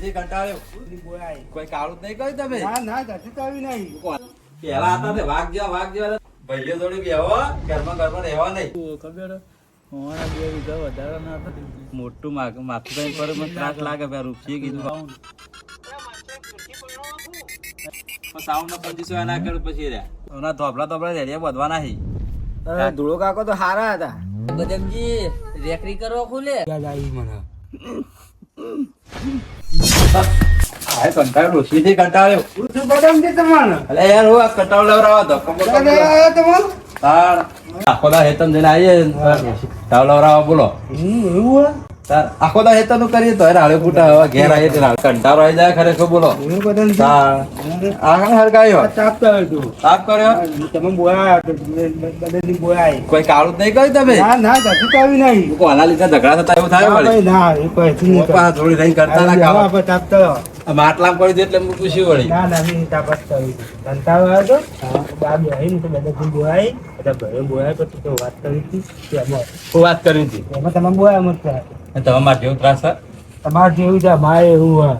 ડોશીથી કંટાળ્યો કોઈ કાળું નહીં કર્યું તમે? ના ના કશું તો આવી નહીં. પેલા હતા તે વાઘ જેવા વાઘ જેવા ભાઈઓ જોડે બેહો ઘરમાં ઘરમાં રહેવા નહીં. ખબર? મોટું માથું પર ત્રાસ લાગે કીધું. સાઉન્ડ પચીસો એના કર્યું પછી રહ્યા. રેડિયા બધવાના હી ધૂળો કાકો તો સારા હતા. બદમજી રેકરી કરવા ખુલે. યાદ આવી મને આ કંટાળ્યો ડોશીથી કંટાળ્યો શું બદામ છે તમારે. અલે યાર હું આ કંટાળો તો આખો દા હેતન જઈને કંટાળો બોલો. એવું આખો દા હેતન કરીએ તો હાડે ફૂટા હવા ઘેર આવીએ તો કંટારો આવી જાય ખરેખર બોલો. આખા કાંઈ હરગાયો ચાપ કર્યો તું સાફ કર્યો? તમે બોયા તો બોયા કોઈ કાળું નહીં કર્યું તમે? ના ના કશું કાવી નહીં. કોના લીધે ઝઘડા થતા એવું થાય ના એ હું થોડી રહી કરતા ના આપણે ચાપ કર્યો. માટલામ કરી દે એટલે હું પૂછ્યું વળી ના ના મેં ચાપ કરી કંટાળો આવ્યો તો? બા બેહીને તો બદામ બોલાય. બધા ભાઈઓ બોલાય તો તો વાત કરી હતી. કે હું વાત કરી હતી? એમાં તમે બોલાય મત અને તમે મારે જેવું ત્રાસ તમારે જેવું છે મારે એવું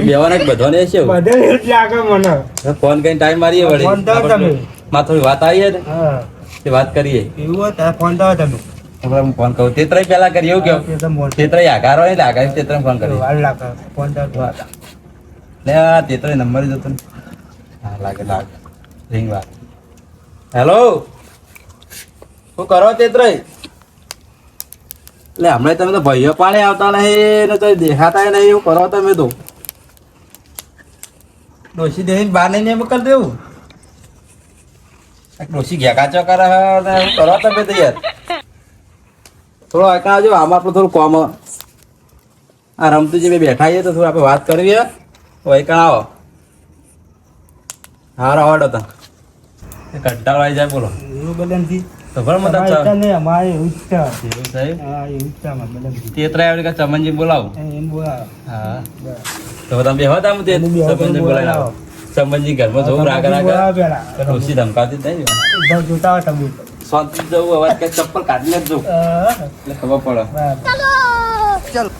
બેવાના બધાને છે એવું. બધે એવું જ લાગે મને. ફોન કરીને ટાઈમ મારીએ વળી. ફોન તમે. માં થોડી વાત આવી ને. હા. તે વાત કરીએ. એવું ફોન તો તમે. હું ફોન કરું. તેતરાય પહેલા કરીએ એવું કેવું. તેતરાય આઘાર હોય ને આઘાર તેતરાય ફોન તો. લે આ નંબર જ હતો હા લાગે લાગે. રિંગ વાર હેલો શું કરો તેત્રય એટલે હમણાં તમે તો ભાઈઓ પાણી આવતા નહીં ને તો દેખાતા નહીં એવું કરો તમે તો. ડોસી દેહીને બહાર નહીં મોકલ દેવું? ડોસી ઘેકા ચો કરે કરો તમે તો યાર. થોડો આકા આવજો આમાં આપણે થોડું કોમ આ રમતું જે બેઠા છીએ તો થોડું આપણે વાત કરવી હે. તો આકા આવો. હારો આવડો તો. કંટાળો આવી જાય બોલો. છે. છે કે ચમનજી બોલાવું. હા. તો તમે બેહો ચમનજી બોલાવી બોલાવો. લાવો ઘરમાં જોવું રાગ રાગ. જો- જોતા તમે. શાંતિ જવું અવાજ કે ચપ્પલ કાઢીને જ જવું એટલે ખબર પડે. બરાબર.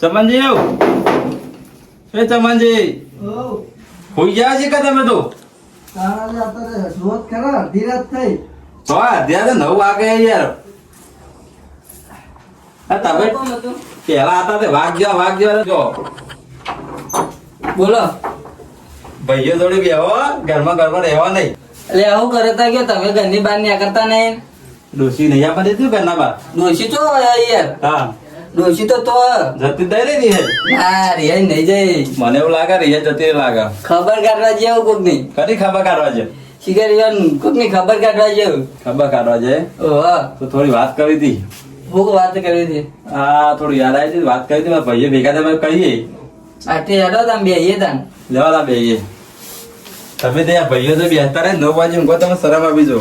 ચમનજી આવ. એ ચમનજી. હોઈ ગયા છે કે તમે તો? તો નવ વાગે યાર. તમે પેલા હતા? તે વાઘ જેવા વાઘ જેવા જો. બોલો. ભાઈઓ જોડે બેહો ઘરમાં ઘરમાં રહેવા નહીં. એટલે આવું કરે તા ગયો તમે ઘરની બહાર ન્યા કરતા નહીં. ડોસી નહીં આપવા દેતું ઘરના બહાર? ડોસી તો યાર. હા. ડોસી તો તો જતી દઈ રે છે ના રિયા નહીં જઈ. મને એવું લાગે રિયા જતી લાગે. ખબર કાઢવા જેવું કોક નહીં કરી ખબર કાઢવા છે શિકાર કોકની ખબર કાઢવા જેવું ખબર કાઢવા છે ઓહો. તો થોડી વાત કરી હતી. હું વાત કરી હતી? હા થોડું યાદ આવી હતી વાત કરી હતી. મારા ભાઈએ ભેગા તમે કહીએ. આઠે હેડો તમે બેહીએ તાન લેવા બે તમે ત્યાં ભાઈઓ તો બેસતા રહે નવ વાગે ઊંઘો તમે શરમ આપી જો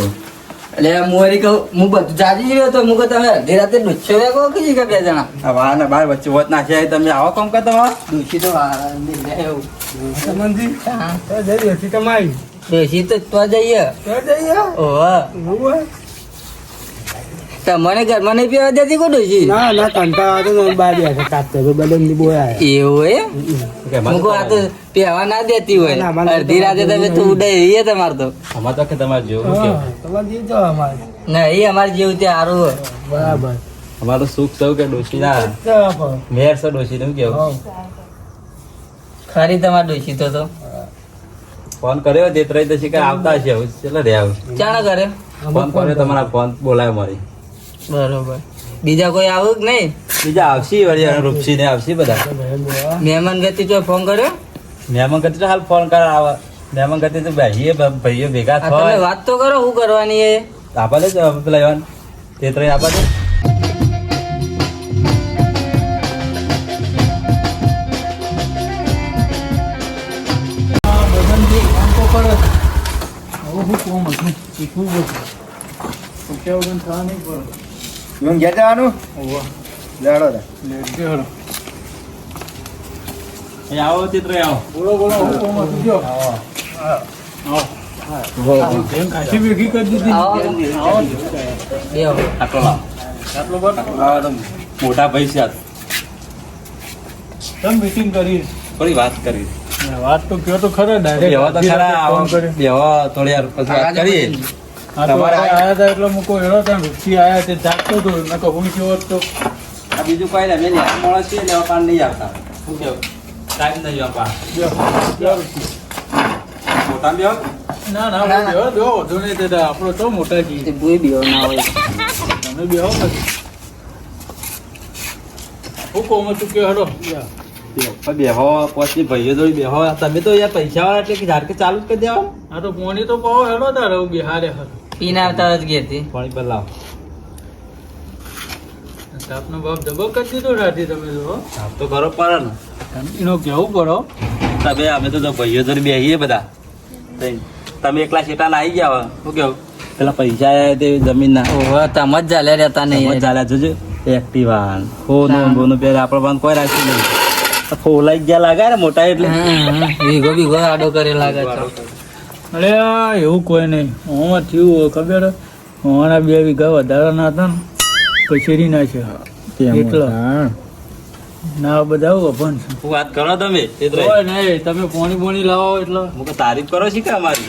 એટલે હું વળી કહું હું બધું જાજી રહ્યો તો હું કહું તમે અડધી રાતે ડૂચો વેગો કે કે બે જણા આ વાર ને બાર વચ્ચે વોત નાખ્યા છે. તમે આવો કામ કરતા તમારે ડોશી તો એવું સંબંધી? હા. તો જઈ હતી તમારી. ડોશી તો તો જઈએ તો જઈએ. ઓહો એવું ઘર મને પીવા દેતી કોઈ ડોશી ના ના કંટાળો તો બહાર બેઠા કાપતો તો બલમની બોયા એવું એ કે હું આ તો પીવા ના દેતી હોય. અડધી રાતે તમે તો ઉડે એ તમાર તો. અમાર તો કે તમાર જેવું કે તમાર તમારે તો અમાર. ના એ અમાર જેવું તે સારું બરાબર. અમાર તો સુખ સૌ કે ડોશી ના. મેર છે ડોશી નું કેવું? ખરી તમારે ડોશી તો તો. ફોન કર્યો તે ત્રણ દશી કે આવતા છે હવે ચલો રે આવ ચાણા કરે. ફોન કર્યો. તમારા ફોન બોલાય મારી. બરોબર. બીજા કોઈ આવું કે નહીં? બીજા આવશી વળી રૂપસી ને આવશી બધા. મહેમાન ગતિ તો ફોન કર્યો? મહેમાન ગતિ તો હાલ ફોન કર આવે. મહેમાન ગતિ તો ભાઈએ ભાઈઓ ભેગા થાય. વાત તો કરો શું કરવાની એ? આપા જ પેલા એવાન તે ત્રણ આપા દે. એમ ઘેર જવાનું? જાડો રે. આવો તે ત્રણ આવો બોલો બોલો કાશી ભેગી કરી દીધી. આવો. આવો. આટલો લાવો. મોટા ભાઈ છે. કેમ મીટિંગ કરી થોડી વાત કરી. વાત તો કયો તો ખરા એવા તો ખરા ફોન થોડી યાર પછી વાત કરીએ. તમારે આયા હતા એટલે હું કોઈ હેરો ત્યાં રૂપથી આયા તે જાગતો હતો મેં કહું હું કેવો તો આ બીજું કઈ નહીં. મેં મળે છે લેવા પાન નહીં આવતા. શું કેવું? ટાઈમ નહીં આપા મોટા બેહો. ના ના હું બેહો બેહો વધુ નહીં દેતા આપણો તો મોટા જી બોય બીવો ના હોય. તમે બેહો પછી. હું કહું તું કે હેડો બેહો પછી ભાઈઓ જોઈ બેહો તમે તો યાર પૈસા વાળા એટલે કે ઝાડકે ચાલુ કરી દેવા આ તો પોણી તો કહો હેડો તારે હું બિહારે હર. પીને આવતા જ ઘેરથી પાણી પર લાવ. આપનો બાપ ધબો કરી દીધો રાતી તમે તો હો. તો કરો પડે ને. એનો કેવું પડો? તમે અમે તો ભાઈઓ ધર બેહીએ બધા. તમે એકલા શેટા આવી ગયા હવે શું કેવું? પેલા પૈસા તે જમીન ના. ઓહો તમે જ ચાલ્યા રહેતા નહીં ચાલ્યા જોજો. એક્ટિવા ફોન બોનો પેર આપણે બંધ કોઈ રાખ્યું નહીં. ફોલાઈ ગયા લાગે ને મોટા એટલે. વીઘો વીઘો આડો કરે લાગે છે. અરે આ એવું કોઈ નહીં. ઓમાં થયું હોય ખબર? હે? ઓના બે વીઘા વધારાના હતા ને. કચેરીના છે. એટલો. ના બધા અભણ છે. વાત કરો તમે એ તો કોઈ નહીં તમે પોણી પોણી લાવો એટલે. હું તારીફ કરો છે કે અમારી?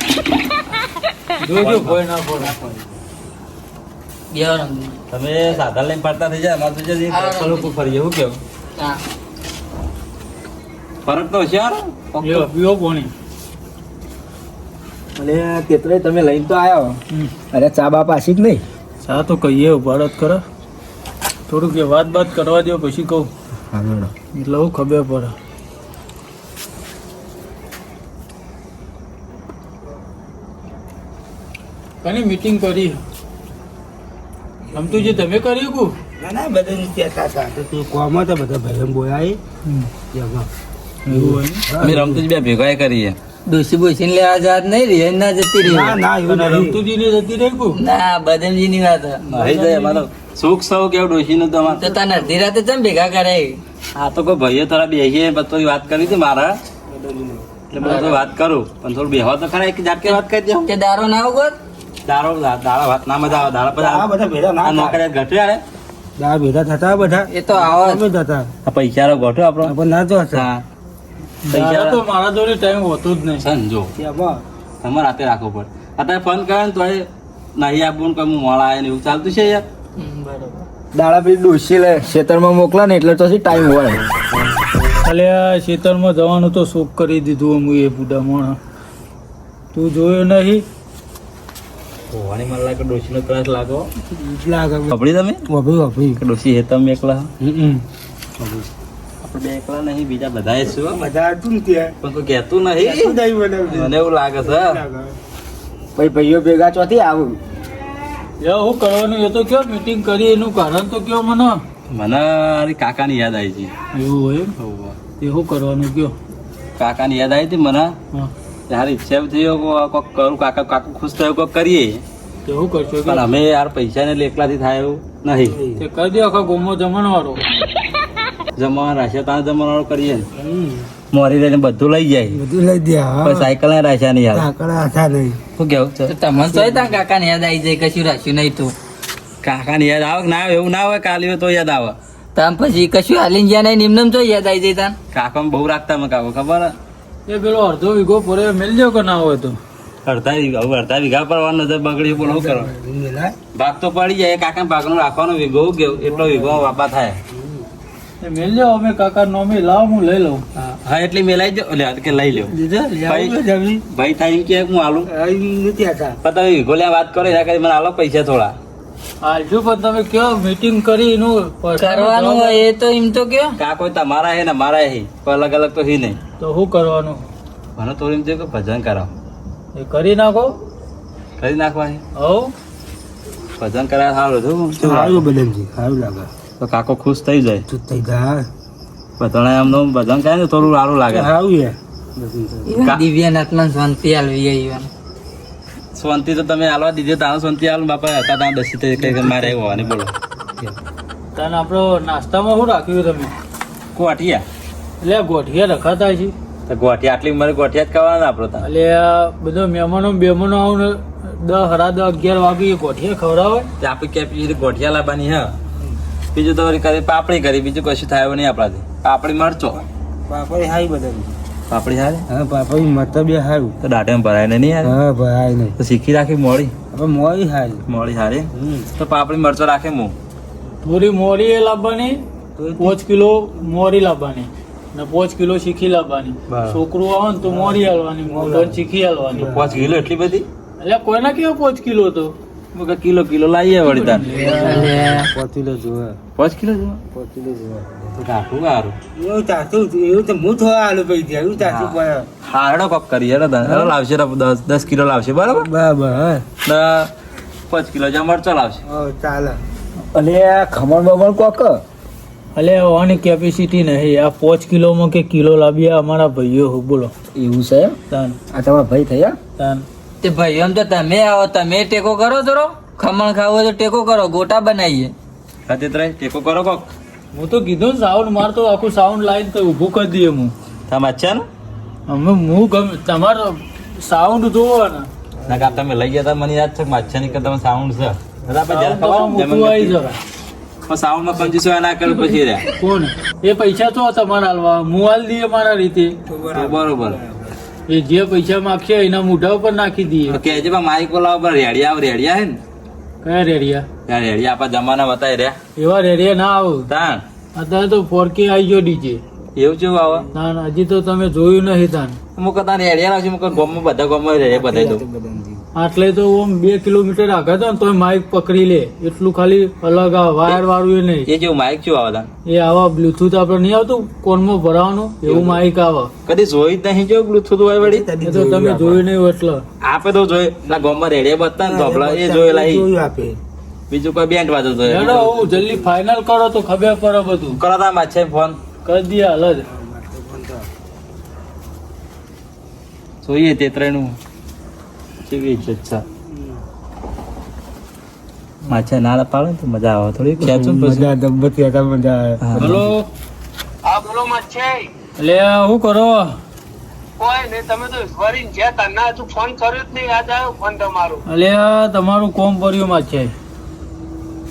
જોજો કોઈ ના રંગ. તમે સાધન લઈને પડતા થઈ જાય અમારે તો જે ઉપર ફરીએ શું કેવું? ફરક તો છે યાર. પીવો પોણી. અને તેતરે તમે લઈને તો આવ્યા અરે ચા બા પાછી જ નહીં. ચા તો કહીએ ભારત કરો થોડુંક એ વાત બાત કરવા દો પછી કહું. હા મેડમ. એટલે હું ખબર પડે. કોની મીટિંગ કરી? ગમતું જે તમે કર્યું કુ ના ના બધા કહેતા હતા તો તું કોમાં તો બધા ભાઈ બોલાય એવું હોય અમે રમતું જ બે ભેગા કરીએ. ડોસી બોસીને લેવા જાત નહીં રે ના જતી રહી ના ના એવું જતી રહી કુ ના બદામજી ની વાત. હે. જાય સુખ સૌ કેવું ડોસી નું તમાર તો તને અડધી રાતે ચમ ભેગા કરે? આ તો કોઈ ભાઈઓ થોડા બેસીએ પછી વાત કરી હતી મારા. એટલે બધું તો વાત કરું. પણ થોડું બેહવા તો ખરા એક જાટકે વાત કરી દઉં કે દારો ના ઉગોત દારો દારા વાત ના મજા આવે દારા બધા બધા ભેગા આ ના નોકરી નોકરિયાત ઘટે આવે દા ભેગા થતા બધા? એ તો આવો થતા જતા. પૈસા ગોઠો આપણો. ના તો હતા દાદા તો મારા જોડે ટાઈમ હોતો જ નહીં. સંજો એમાં તમારે રાતે રાખવો પડે. અત્યારે ફોન કરે ને તો એ નહીં આપવું કે કોઈ હું ને એવું ચાલતું છે યાર. બરાબર. દાડા પછી ડોસી લે ખેતરમાં મોકલા ને એટલે તો ટાઈમ હોય. ખાલી આ ખેતરમાં જવાનું તો શોખ કરી દીધું હું એ બુડા મોણા તું જોયો નહીં? હોવાની મને લાગે ડોશીનો ત્રાસ લાગો લાગે. તમે? વભી વભી ડોસી ડોશી હે તમે એકલા? હમ આપણે બે એકલા નહીં બીજા બધા શું? બધા હતું ને ત્યાં પણ કોઈ કહેતું નહીં? શું દઈ મને. એવું લાગે છે. પછી ભાઈઓ ભેગા ચોથી આવું. એ હું કરવાનું એ તો કયો મીટિંગ કરી એનું કારણ તો કયો મને? મને અરે કાકાની યાદ આવી છે એવું હોય એ શું કરવાનું કયો? કાકાની યાદ આવી હતી મને? હા. ત્યારે ઈચ્છા થયો કે કોક કરું કાકા કાકુ ખુશ થયો કોક કરીએ. તે શું કરશો પણ અમે યાર પૈસા ને એકલાથી થાય એવું નહીં. કરી દો આખા ગોમો જમણવાળો. જમવા રાશિયા ત્યાં જમવાનો કરીએ. મોરી રહીને બધું લઈ જાય. બધું લઈ દે પણ સાયકલ ને રાશિયા નહીં આવે સાયકલ રાશા નહીં. શું કેવું? છે તમને તો તા કાકા ને યાદ આવી જાય કશું રાખ્યું નહીં તું. કાકા ને યાદ આવે ના એવું ના હોય કાલે તો યાદ આવે. તામ પછી કશું હાલી ગયા નહીં નિમનમ તો યાદ આવી જાય તાન કાકા બહુ રાખતા મેં કાકો ખબર? એ પેલો અડધો વીઘો પૂરે મેલજો કે ના હોય તો? અડધા વીઘા અડધા વીઘા પડવાનો નજર બગડી પણ શું કરો ભાગ તો પડી જાય કાકા ભાગનો રાખવાનો વીઘો ગયો કેવું? એટલો વીઘો વાપા થાય. એ મેલજો અમે કાકા નોમી લાવ હું લઈ લઉં. હા એટલી મેલાઈ દો લે કે લઈ લ્યો. ભાઈ ભાઈ એમ કે હું આલું નથી હતા. પણ તમે વીઘો વાત કરો એના કરી મને આલો પૈસા થોડા. હાલજો પણ તમે કયો મીટિંગ કરી એનું કરવાનું હોય એ તો એમ તો કયો? કા કોઈ તમારા હે ને મારા હે. અલગ અલગ તો હી નહીં. તો શું કરવાનું? મને થોડી એમ કે ભજન કરાવો. એ કરી નાખો. કરી નાખવા હે? હવ ભજન કરાવે સારું સારું બદલજી સારું લાગે. તો કાકો ખુશ થઈ જાય. તું થઈ જાય. બધાને તો ભજન કહે ને થોડું સારું લાગે. ઈવન દિવ્યાનાથમાં શાંતિ આલવી શાંતિ તો તમે આલવા દીધી તારો શાંતિ આલું બાપા હતા ત્યાં દસી થઈ કઈ મારે હોવાની બોલો. તને આપણો નાસ્તામાં શું રાખ્યું તમે? ગોઠિયા. એટલે ગોઠિયા રખાતા છે. તો ગોઠિયા આટલી ઉંમરે ગોઠિયા જ ખાવાના આપણો ત્યાં એટલે બધો મહેમાનો બેમાનો આવું દસ હરા દસ અગિયાર વાગે ગોઠિયા ખવડાવે. તે કે ગોઠિયા લાવવાની હે. બીજું તો વળી કરી પાપડી કરી બીજું કશું થાય નહીં આપણાથી. પાપડી મરચો. પાપડી હાઈ બધાની. પાપડી હારે? હા પાપડી મતલબ એ હારું. તો દાઢે ભરાય નહીં યાર હા ભાઈ નહીં. તો શીખી રાખી મોડી હવે મોડી હારી. મોડી હારી? તો પાપડી મરચો રાખે હું પૂરી મોરી એ લાવવાની પોચ કિલો મોરી લાવવાની ને પાંચ કિલો શીખી લાવવાની. છોકરું આવે ને તો મોરી હાલવાની. શીખી હાલવાની. પાંચ કિલો એટલી બધી? એટલે કોઈના કેવો પાંચ કિલો તો? હું કે કિલો કિલો લાવીએ વળી તાર. કિલો જોવે. પાંચ કિલો જો પોતીલો જોવે. તો કાકું એવું ચાચું એવું તો હું થોડા આલુ પૈ ગયા એવું ચાચું પડે હારડો કોક કરીએ હેડો તાર. લાવશે દસ દસ કિલો લાવશે બરાબર? બરાબર હા. પાંચ કિલો જ્યાં મરચો લાવશે. ઓ ચાલે. અને આ ખમણ બમણ કોક? એટલે ઓની કેપેસિટી નહીં. આ પાંચ કિલોમાં કે કિલો લાવીએ અમારા ભાઈઓ બોલો. એવું છે તાન. આ તમારા ભાઈ થયા? તાન. તે એમ તો તમે આવો તમે ટેકો કરો થોડો. ખમણ ખાવો તો ટેકો કરો ગોટા બનાવીએ. ત્રણ ટેકો કરો કોક. હું તો કીધું ને સાઉન્ડ મારતો આખું સાઉન્ડ લાઈન તો ઊભું કરી દઈએ હું. તમે અચ્છા ને? અમે હું ગમે તમારો સાઉન્ડ જોવો ને. ના કા તમે લઈ ગયા તા મને યાદ છે કે માછા ની કે તમે સાઉન્ડ છે. આપણે જ્યારે ખબર આવી જમીન સાઉન્ડમાં કંજૂસ ના કરે પછી રહ્યા. કોણ? એ પૈસા તો તમારે હાલવા હું હાલ દઈએ મારા રીતે. બરોબર. એ જે પૈસા માગશે એના મોઢા ઉપર નાખી દઈએ. જે પણ માઈક બોલાવો પણ રેડિયા આવે રેડિયા હે ને? કયા રેડિયા? ત્યાં રેડિયા આપણા જમાના બતાવી રહ્યા. એવા રેડિયા ના આવો. તાણ? અત્યારે તો ફોરકે આવી ગયો ડીજે. એવું જેવું આવે? ના હજી તો તમે જોયું નહીં તાન અમુક તાન રેડિયા લાવશે હું ગોમ બધા ગોમ રેડિયા બધા દઉં. આટલે તો ઓમ બે કિલોમીટર આગળ તો ને તોય માઇક પકડી લે. એટલું ખાલી અલગ આ વાયર વાળું એ નહીં. એ જેવું માઇક જેવું આવતા એ આવા બ્લુટૂથ આપણે નહીં આવતું કોનમાં ભરાવાનું એવું માઇક આવે. કદી જોઈ જ નહીં જેવું બ્લુટૂથ હોય વળી? તો તમે જોયું નહીં એટલે. આપે તો જોઈ ના ગોમમાં રેડિયા બતા ને ધોપલા એ જોયેલા આપે. બીજું કોઈ બેન્ડ વાજો તો હું જલ્દી ફાઇનલ કરો તો ખબર પડે બધું. કરો તા માછે ફોન કરી દિયા હાલ જ. જોઈએ તે ત્રણનું કેવી ઇજ્જત માછા નાળા પાડે તો મજા આવે થોડી ખેંચું મજા દંપતી હતા મજા આવે. હલો? હા બોલો મચ્છે લે હું કરો? કોઈ તમે તો ફોન કર્યો જ નહીં યાદ આવ્યો ફોન તમારો. એટલે તમારું કોમ ભર્યું માં છે.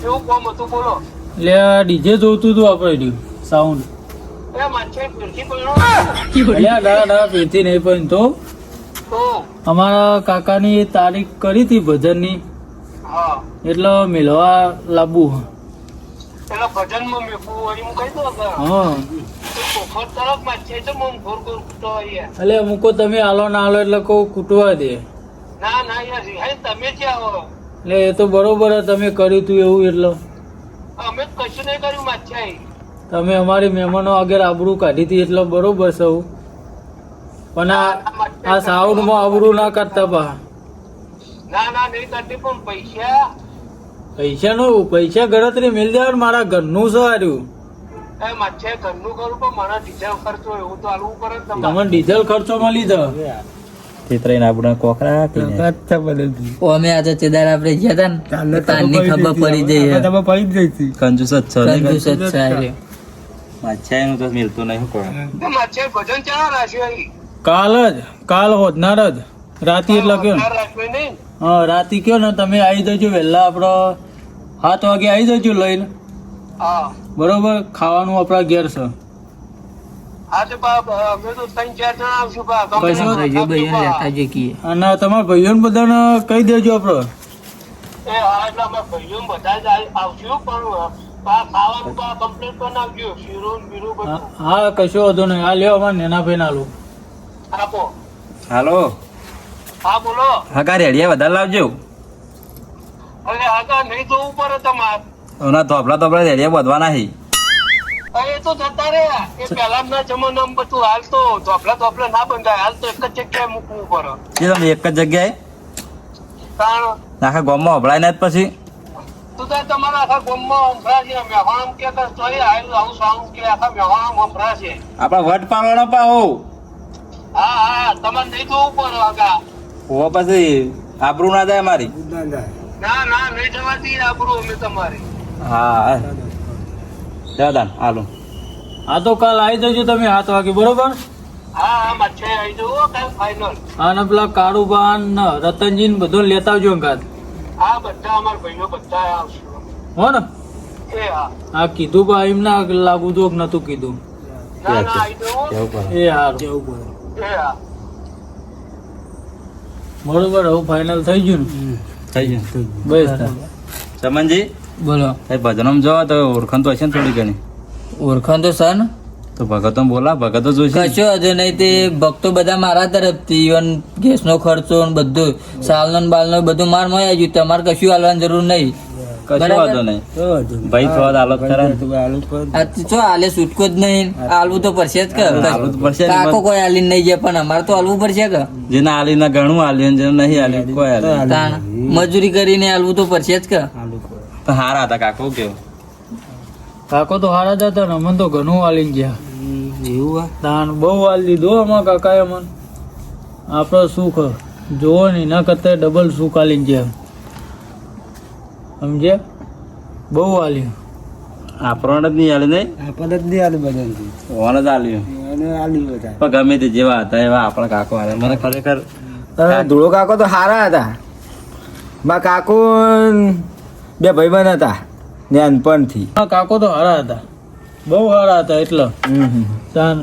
કેવું કોમ હતું બોલો. એટલે ડીજે જોતું હતું આપણે સાઉન્ડ એ મચ્છે ફીરકી એટલે ના ના પેથી નહીં પણ તો. તો? અમારા કાકાની તારીખ કરી હતી ભજનની. એટલે મેળવા અહીંયા એટલે મૂકો તમે આલો ના આલો એટલે કહું કૂટવા દે. તમે એટલે એ તો બરોબર તમે કર્યું તું એવું એટલે. અમે કશું નહીં કર્યું માછાઈ તમે અમારી મહેમાનો આગળ આબરૂ કાઢી હતી એટલે બરોબર સૌ પણ આ આ સાઉન્ડમાં અવરું ના કરતા પા ના ના નહીં કરતી પણ પૈસા. નું પૈસા ગણતરી મિલ જાય મારા ઘરનું નું હાર્યું એ મચ્છે ઘરનું કરું પણ મને ડીઝલ ખર્ચો એવું તો હાલવું પડે તમને ડીઝલ ખર્ચો મળી દો તે ત્રણ કોકરા કહીને. અચ્છા બદલતી ઓ અમે આજે ચેદાર આપણે ગયા હતા ને ચાલે તારની ખબર પડી જઈ તમે પડી જઈ હતી કંજૂસ જ છો નહીં? જ છે. માછા એનું તો મિલતું નહીં શું કહું. ભજન ચાલો રાખ્યું અહીં. કાલ જ કાલ હોદનાર જ રાતી. એટલે કયો ને હા રાતી કયો ને તમે આવી જજો વહેલા આપણો સાત વાગે આવી જજો લઈને. બરોબર? ખાવાનું આપણા ઘેર છે. ભાઈઓ ભાઈઓ. અને તમારા ભાઈઓને બધાને કહી દેજો આપણે હા ભાઈઓ ને કશો વાંધો નહીં. આ લેવા અમારે નેના ભાઈ નાલું આપો. હાલો. હા બોલો. હા કા રેડિયા વધારે લાવજો. અરે આગળ નહીં જોવું પડે તમારે. ઓના ધોપલા ધોપલા રેડિયા વધવાના હી. અરે એ તો જતા રહ્યા. એ પહેલાના જમાનામાં બધું હાલતો. ધોપલા ધોપલા ના બંધાય. હાલ તો એક જ જગ્યાએ મૂકવું પડે. એ તમે એક જ જગ્યાએ? આખા ગામમાં હભળાય ને પછી? તું તમારા આખા ગામમાં હંભરા છે. મેહોણામ કે તો આવું સાઉન્ડ કે આખા મેહોણામ અંભરા છે. આપણા વટ પાડવાનો પાહો. હા હા તમારે નહીં જોવું પડે આગા. હોવા પછી આબરૂ ના જાય મારી? ના ના. નહીં જવાતી આબરું અમે તમારી. હા દાદા હાલો. હા તો કાલ આવી જજો તમે સાત વાગે બરોબર? હા પેલા કાળુબાન ને રતનજી બધો લેતા આવજો અંગાત હા બધા અમારા ભાઈઓ બધા આવશું. હો ને? હા. કીધું પણ એમ ના લાગુ તો કે નતું કીધું. ના ના એ હારું. એ હા બરોબર હવે ફાઇનલ થઈ ગયું ને? થઈ ગયું બસ. સમનજી બોલો. એ ભજનમ જો તો ઓળખાણ તો હશે ને થોડી ઘણી. ઓળખાણ તો સર તો ભગતો બોલા ભગતો જોઈશે કશો હજુ નહીં તે ભક્તો બધા મારા તરફથી ઇવન ગેસનો ખર્ચો ને બધું સાલનો ને બાલનો બધું માર મળી આવ્યું તમારે કશું હાલવાની જરૂર નહીં. કશું વાંધો નહીં. ભાઈ થોડા હાલત ખરા આ તો શું છૂટકો જ નહીં. હાલવું તો પડશે જ કે. હાલવું તો પડશે કાકો કોઈ હાલી નહીં જાય પણ અમારે તો આલવું પડશે કે. જેને આલી ના ઘણું આલ્યું જેને નહીં આલ્યું કોઈ આલ્યું મજૂરી કરીને આલવું તો પડશે જ કે. તો હારા હતા કાકો કેવો? કાકો તો હારા જ હતા ને અમને તો ઘણું હાલીને ગયા. એવું દાન બહુ હાલ દીધું અમારા કાકાએ મન આપણો સુખ જોવો ને એના કરતા ડબલ સુખ આલી ગયા. સમજે બહુ આલ્યું આપણને જ નહીં આલ્યું નહીં? ઓને જ આલ્યું પણ ગમે તે જેવા હતા એવા આપણા કાકો હારે. મને ખરેખર ધૂળો કાકો તો સારા હતા. મારા કાકો બે ભાઈબંધ હતા નાનપણથી કાકો તો હારા હતા. બહુ હારા હતા એટલે. તાન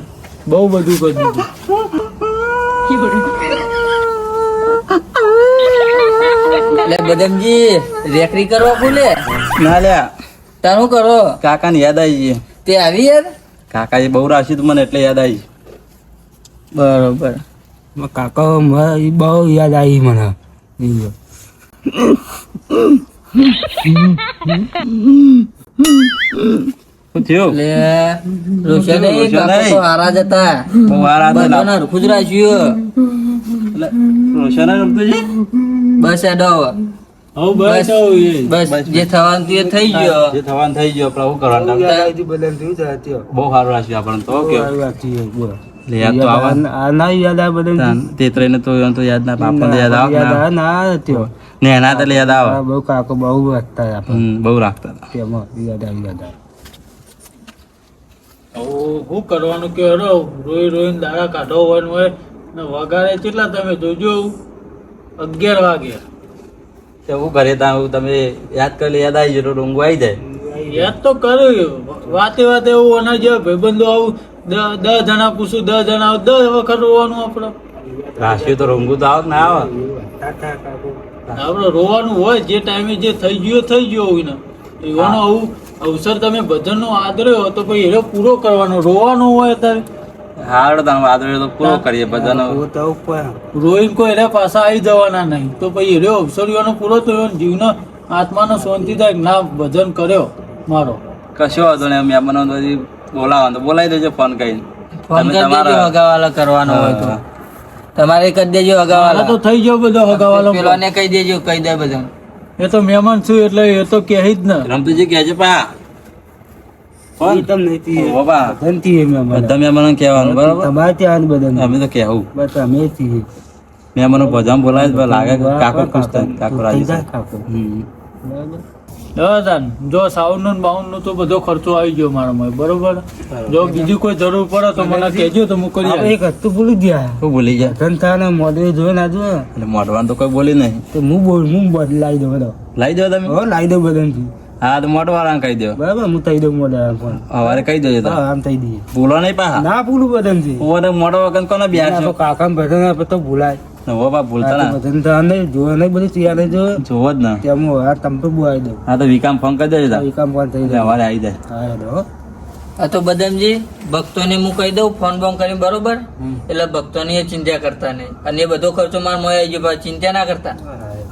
બહુ બધું કરી એટલે બદમજી રેકરી કરવા બોલે. ના લે તારું કરો. કાકાને યાદ આવી ગઈ. તે આવી યાર? કાકાએ બહુ રાશિદ મને એટલે યાદ આવી. બરોબર. કાકા બહુ યાદ આવી મને. રોશન કાકો હારા જ હતા. બહુ હારા હતા. બધાને રોશન રમતું છે? બસ એડો હવે બસ. બસ જે થવાનું તે થઈ ગયો. જે થવાનું થઈ ગયો શું કરવાનું બહુ સારું રાખ્યું આપણને તો કેવું? લે યાદ તો આવા ના યાદ આ બદલ તે ત્રણે તો તો યાદ ના તો યાદ આવ યાદ ના. થયો ને એના તો યાદ આવે. બહુ કાકો બહુ રાખતા આપણે બહુ રાખતા તેમાં યાદ આવી યાદ આવે. હવે શું કરવાનું કે રોઈ રોઈને દાડા કાઢો હોય ને વગાડે કેટલા તમે જોજો અગિયાર વાગે. તો હું ઘરે ત્યાં તમે યાદ કરી યાદ આવી જતો તો ઊંઘ આવી જાય. યાદ તો કર્યું વાતે વાતે એવું અને જે ભાઈબંધો આવું દસ જણા પૂછું દસ જણા આવું દસ વખત રોવાનું આપણે રાશિઓ તો રોંગું તો આવે ના આવે. આપણે રોવાનું હોય જે ટાઈમે જે થઈ ગયું થઈ ગયું હોય ને. એવાનો આવું અવસર તમે ભજનનો આદર્યો તો પછી એનો પૂરો કરવાનો. રોવાનો હોય અત્યારે. હાડ તાણ વાદળે તો પૂરો કરીએ બધાનો રોઈને કોઈ એટલે પાછા આવી જવાના નહીં. તો પછી રહ્યો અવસરીઓનો પૂરો થયો જીવનો આત્માનો શાંતિદાયક ના ભજન કર્યો મારો. કશો વાંધો નહીં મહેમાનો તો હજી બોલાવો તો બોલાવી દેજો ફોન કરીને. ફોન કરી દેજો તમારા- કરવાનો હોય તો. તમારે કરી દેજો મારા તો થઈ ગયો બધો હગાવાલો. પેલાને કહી દેજો કહી દે બધા. એ તો મહેમાન છું એટલે એ તો કહે જ ને. રમતુજી કહેજો પા બધા મહેમાનો કહેવાનું બરાબર? તમારે ત્યાં બધા અમે તો કહેવું. બસ અમે છીએ મને ભજામ બોલાવે લાગે કાકો ખુશ થાય કાકો રાજી થાય કાકો. હમ. હા જો સાઉન્ડનું બાઉન્ડનું તો બધો ખર્ચો આવી ગયો મારામાં બરોબર? જો બીજી કોઈ જરૂર પડે તો મને કહેજો તો હું કરી. એક હતું ભૂલી ગયા. શું ભૂલી ગયા? ધનથાને મોડવે જોયે ના જોયે એટલે મોઢવાનું તો કોઈ બોલી નહીં. તો હું બોલ હું બોલ લાવી દઉં બધો. લાવી દો તમે. હો લાવી દઉં બધાથી હા તો મોઢવાળાને કહી દો બરાબર હું થઈ દઉં મોટા ફોન. સવારે કહી દેજો તો આમ થઈ દઈએ. ભૂલો નહીં પાહા. ના ભૂલું બધાથી. ઓને મોઢો વગર કોને બ્યાર છો? કાકા આપણે તો ભૂલાય. નવો બા ભૂલતા ના. બધાને તો આને નહીં નહીં બધું તૈયાર નહીં જોયો જોવો જ ના. તેમ હું આ તમ તો બોલાવી દઉં હા તો વિકામ ફોન કરી દેજો વિકામ ફોન થઈ જાય હવારે આવી જાય. હા હેલો. આ તો બદમજી ભક્તોને હું કહી દઉં ફોન બોન કરીને બરોબર? એટલે ભક્તોની એ ચિંતા કરતા નહીં. અને એ બધો ખર્ચો માર મોય આવી ગયો ચિંતા ના કરતા.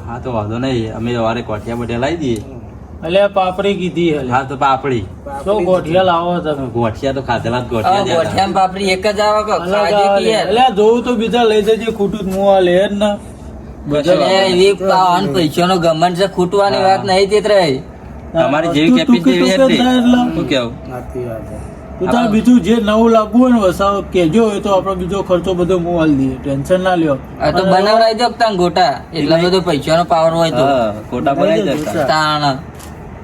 હા તો વાંધો નહીં. અમે સવારે કોઠિયા બઠિયા લાવી દઈએ. અલ્યા પાપડી કીધી હલે હા તો પાપડી. તો ગોઠિયા લાવો તમે. ગોઠિયા તો ખાધેલા જ ગોઠિયા ગોઠિયા પાપડી એક જ આવે કે ખાજે કે લે. યાર અલ્યા જોવું તો બીજા લઈ જજે ખૂટું મુ આ લે જ ને. એવી પાવન પૈસાનો ગમન છે ખૂટવાની વાત નહીં તેત રહી. તમારી જેવી કેપી જેવી એટલે. શું કેવું? સાચી વાત છે. તું બીજું જે નવું લાવવું હોય ને વસાવ કેજો હોય તો આપણો બીજો ખર્ચો બધો હું હાલ દઈએ. ટેન્શન ના લ્યો. આ તો બનાવડાવી દો તાન ગોટા? એટલા બધો પૈસાનો પાવર હોય તો. ગોટા બનાવી દેતા. તાણ.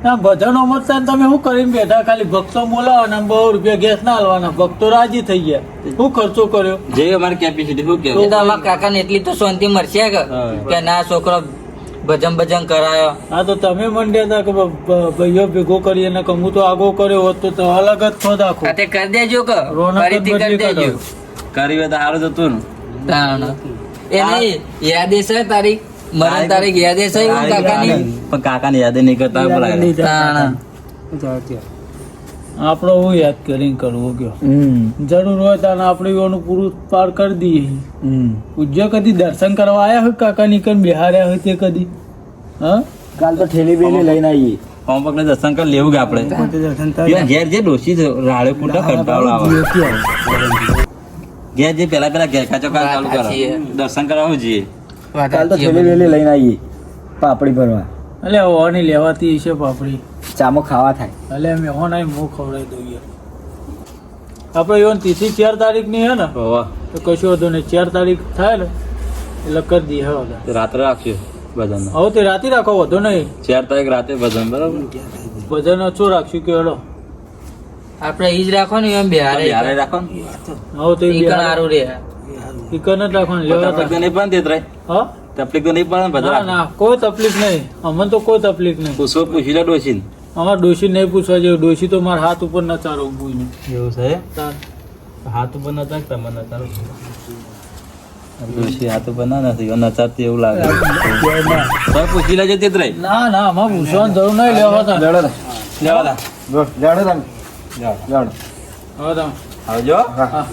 ના ભજનો મતદાન ને તમે શું કરીને બેઠા? ખાલી ભક્તો બોલાવવાના બહુ રૂપિયા ગેસ ના હાલવાના. ભક્તો રાજી થઈ ગયા. શું ખર્ચો કર્યો? જે અમારી કેપેસિટી શું કે અમારા કાકા ને કાકાને એટલી તો શાંતિ મળશે કે ના છોકરો ભજન ભજન કરાયો. હા તો તમે મંડ્યા હતા કે ભાઈઓ ભેગો કરીએ ને કે હું તો આગો કર્યો હોત તો તો અલગ જ થોત આખું. તે કરી દેજો કે. ફરીથી કરી દેજો. કાઢો. કરી હોય તો સારું હતું ને. એ નહીં યાદ છે તારીખ મરણ તારીખ યાદ છે કાકાની? પણ કાકાને યાદ નહીં કરતા આપણો હું યાદ કરીને કરવું ગયો. જરૂર હોય ત્યારે આપણે એનું પૂરું પાર કરી દઈએ. પૂજ્ય કદી દર્શન કરવા આયા હોય કાકા કર બિહાર્યા હોય તે કદી? હા? કાલ તો ઠેલી બેલી લઈને આવીએ હોમ પગને દર્શન કરી લેવું કે આપણે? ઘેર જે ડોસી છે, રાળે કૂટા કંટાળો આવે. ઘેર જે પેલા પેલા ઘેર કાચો ચાલુ કરે દર્શન કરાવવું જોઈએ. કાલ તો ઠેલી લઈને આવીએ પાપડી ભરવા. એટલે ઓની લેવાતી છે પાપડી. ચામો ખાવા થાય. એટલે અમે હોનાય મો ખવડાવી દઈએ. આપણે એવન તીસી ચાર તારીખની હે ને તો કશું વાંધો નહીં. ચાર તારીખ થાય ને એટલે કરી દઈએ હવે રાત્રે રાખશું ભજન હવે તે રાતે રાખો વધો નહીં. ચાર તારીખ રાતે ભજન બરાબર? ભજન ઓછું રાખશું કે હેડો? આપણે ઈ જ રાખો ને એમ બિહારે બિહારે રાખો ને હવે તો સારું રે ઈકન જ રાખવાનું લેવા તકલીફ તો નહીં પણ ને તેતરાય? હા? તકલીફ તો નહીં પડે બધા ના ના કોઈ તકલીફ નહીં. અમને તો કોઈ તકલીફ નહીં. પૂછો પૂછી લે ડોશી અમારે ડોશી નહીં પૂછવા જેવું. ડોશી તો મારા હાથ ઉપર ન ચારો ઊભું એવું છે? હાથ ઉપર નતા તમે નતા ડોશી હાથ ઉપર ના નથી નચાતી એવું લાગે. પૂછી લેજો તેતરાય. ના ના આમાં પૂછવાની જરૂર નહીં લેવા તા લેવા. લેવા જાઓ. હવે તમે. આવજો. હા.